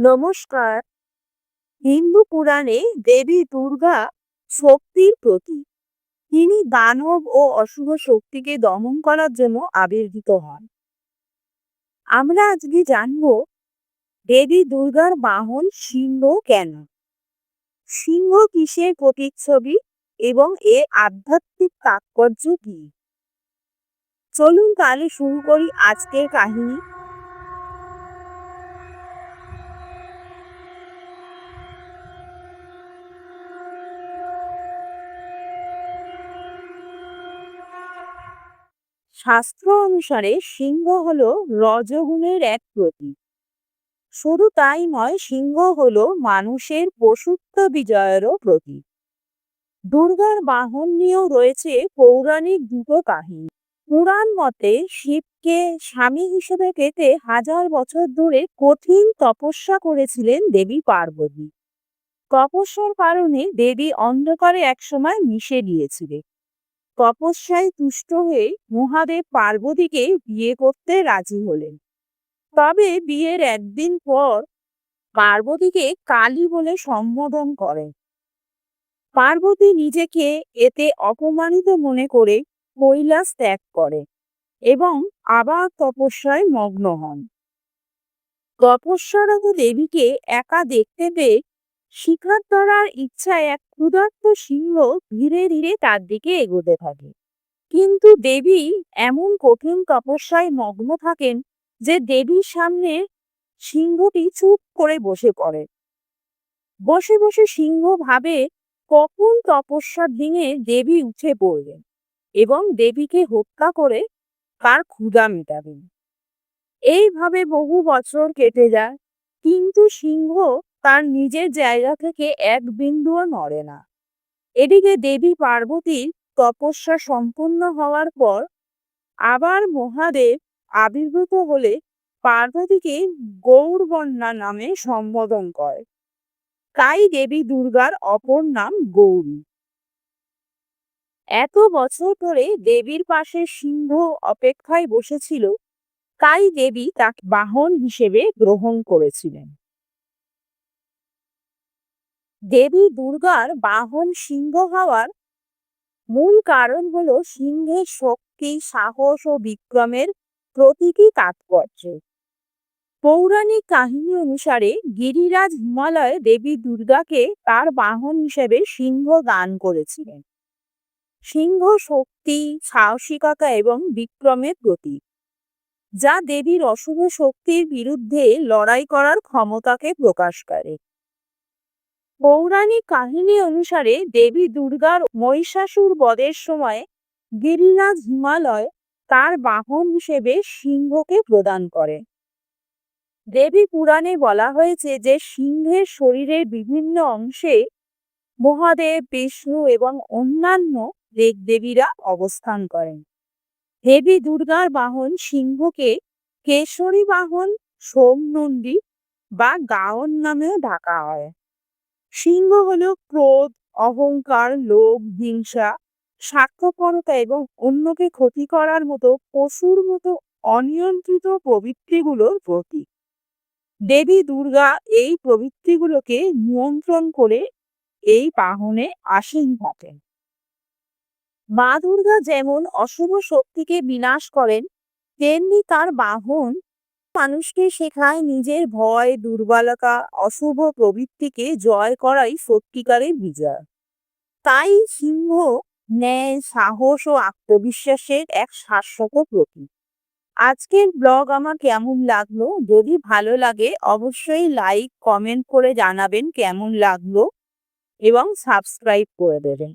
নমস্কার। হিন্দু পুরাণে দেবী দুর্গা শক্তির প্রতীক। তিনি দানব ও অশুভ শক্তিকে দমন করার জন্য আবির্ভূত হন। আমরা আজকে জানব দেবী দুর্গার বাহন সিংহ কেন? সিংহ কিসের প্রতিচ্ছবি এবং এর আধ্যাত্মিক তাৎপর্য কি? চলুন তাহলে শুরু করি আজকের কাহিনী। শাস্ত্র অনুসারে সিংহ হলো রজগুণের এক প্রতীক। শুধু তাই নয়, সিংহ হলো মানুষের পশুত্ব বিজয়েরও প্রতীক। দুর্গার বাহন নিয়েও রয়েছে পৌরাণিক দুটো কাহিনী। পুরাণ মতে শিবকে স্বামী হিসেবে পেতে হাজার বছর ধরে কঠিন তপস্যা করেছিলেন দেবী পার্বতী। তপস্যার কারণে দেবী অন্ধকারে একসময় মিশে গিয়েছিলেন। তপস্যায় তুষ্ট হয়ে মহাদেব পার্বতীকে বিয়ে করতে রাজি হলেন। তবে বিয়ের একদিন পর পার্বতীকে কালী বলে সম্বোধন করেন। পার্বতী নিজেকে এতে অপমানিত মনে করে কৈলাস ত্যাগ করে এবং আবার তপস্যায় মগ্ন হন। তপস্যারত দেবীকে একা দেখতে পেয়ে শিকার ধরার ইচ্ছায় এক ক্ষুধার্ত সিংহ ধীরে ধীরে তার দিকে এগোতে থাকে। কিন্তু দেবী এমন কঠিন তপস্যায় মগ্ন থাকেন যে দেবীর সামনে সিংহটি চুপ করে বসে পড়ে। বসে বসে সিংহ ভাবে কখন তপস্যার দিনে দেবী উঠে পড়বেন এবং দেবীকে হত্যা করে তার ক্ষুধা মেটাবেন। এইভাবে বহু বছর কেটে যায়, কিন্তু সিংহ তার নিজের জায়গা থেকে এক বিন্দুও নড়ে না। এদিকে দেবী পার্বতীর তপস্যা সম্পূর্ণ হওয়ার পর আবার মহাদেব আবির্ভূত হলে পার্বতীকে গৌরবন্যা নামে সম্বোধন করে। তাই দেবী দুর্গার অপর নাম গৌরী। এত বছর ধরে দেবীর পাশে সিংহ অপেক্ষায় বসেছিল, তাই দেবী তাকে বাহন হিসেবে গ্রহণ করেছিলেন। দেবী দুর্গার বাহন সিংহ হওয়ার মূল কারণ হলো সিংহের শক্তি, সাহস ও বিক্রমের প্রতীকী তাৎপর্য। পৌরাণিক কাহিনী অনুসারে গিরিরাজ হিমালয়ে দেবী দুর্গাকে তার বাহন হিসেবে সিংহ দান করেছিলেন। সিংহ শক্তি, সাহসিকতা এবং বিক্রমের প্রতীক, যা দেবীর অশুভ শক্তির বিরুদ্ধে লড়াই করার ক্ষমতাকে প্রকাশ করে। পৌরাণিক কাহিনী অনুসারে দেবী দুর্গার মহিষাসুর বধের সময় গিরিরাজ হিমালয় তার বাহন হিসেবে সিংহকে প্রদান করে। দেবী পুরাণে বলা হয়েছে যে সিংহের শরীরের বিভিন্ন অংশে মহাদেব, বিষ্ণু এবং অন্যান্য দেবদেবীরা অবস্থান করেন। দেবী দুর্গার বাহন সিংহকে কেশরী বাহন সোমনন্দী বা গাওন নামেও ডাকা হয়। সিংহ হল ক্রোধ, অহংকার, লোভ, হিংসা, স্বার্থপরতা এবং অন্যকে ক্ষতি করার মতো পশুর মতো অনিয়ন্ত্রিত প্রবৃত্তিগুলোর প্রতীক। দেবী দুর্গা এই প্রবৃত্তিগুলোকে নিয়ন্ত্রণ করে এই বাহনে আসীন থাকেন। মা দুর্গা যেমন অশুভ শক্তিকে বিনাশ করেন, তেমনি তার বাহন মানুষকে শেখায় নিজের ভয়, দুর্বলতা, অশুভ প্রবৃত্তিকে জয় করাই সত্যিকারের বিজয়। তাই সিংহ ন্যায়, সাহস ও আত্মবিশ্বাসের এক শাশ্বত প্রতীক। আজকের ব্লগ আমার কেমন লাগল? যদি ভালো লাগে, অবশ্যই লাইক, কমেন্ট করে জানাবেন কেমন লাগল এবং সাবস্ক্রাইব করে দেবেন।